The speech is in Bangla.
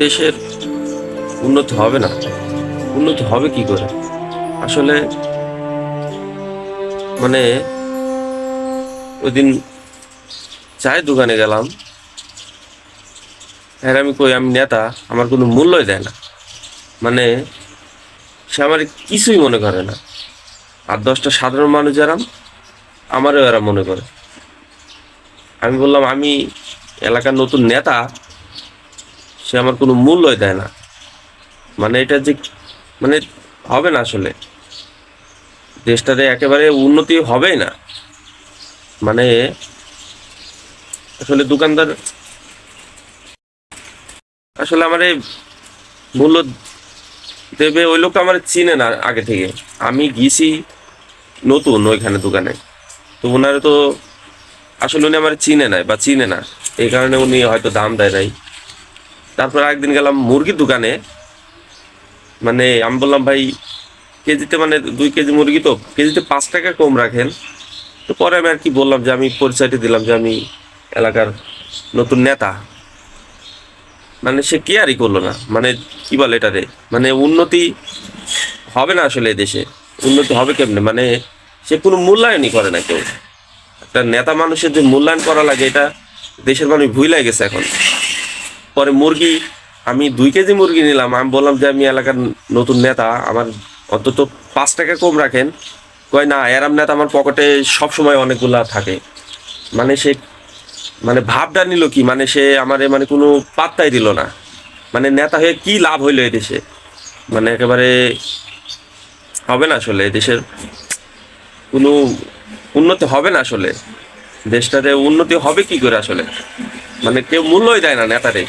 দেশের উন্নতি হবে না। উন্নতি হবে কি করে? আসলে মানে ওই দিন চায়ের দোকানে গেলাম। হ্যাঁ আমি কই, আমি নেতা, আমার কোনো মূল্যই দেয় না। মানে সে আমার কিছুই মনে করে না। আর দশটা সাধারণ মানুষ যারা, আমারও এরা মনে করে। আমি বললাম, আমি এলাকার নতুন নেতা সে আমার কোনো মূল্যই দেয় না। মানে এটা যে মানে হবে না আসলে। দেশটাতে একেবারে উন্নতি হবেই না। মানে আসলে দোকানদার আসলে আমার এই মূল্য দেবে ওই লোকটা আমার চিনে না আগে থেকে। আমি গিয়েছি নতুন ওইখানে দোকানে। তো ওনারা তো আসলে উনি আমার চিনে নাই বা চিনে না। এই কারণে উনি হয়তো দাম দেয় নাই। তারপর একদিন গেলাম মুরগির দোকানে। মানে আমি বললাম, ভাই, কেজিতে মানে দুই কেজি মুরগি তো, কেজিতে পাঁচ টাকা কম রাখেন। তো পরে আমি আর কি বললাম যে, আমি পরিচয়টি দিলাম যে, আমি এলাকার নতুন নেতা। মানে সে কেয়ারই করল না। মানে কি বলে এটা রে মানে উন্নতি হবে না আসলে দেশে উন্নতি হবে কেমনে? মানে সে কোনো মূল্যায়নই করে না কেউ। একটা নেতা মানুষের যে মূল্যায়ন করা লাগে, এটা দেশের মানুষ ভুলাই গেছে এখন। পরে মুরগি, আমি দুই কেজি মুরগি নিলাম। আমি বললাম যে আমি এলাকার নতুন নেতা, আমার অন্তত পাঁচ টাকা কম রাখেন। কয়, না, এরাম নেতা আমার পকেটে সবসময় অনেকগুলা থাকে। মানে সে মানে ভাবটা নিল কি মানে সে আমারে মানে কোনো পাত্তাই দিল না। মানে নেতা হয়ে কি লাভ হইল দেশে? মানে একেবারে হবে না আসলে দেশের কোনো উন্নতি হবে না আসলে। দেশটাতে উন্নতি হবে কি করে আসলে? মানে কেউ মূল্যই দেয় না নেতারে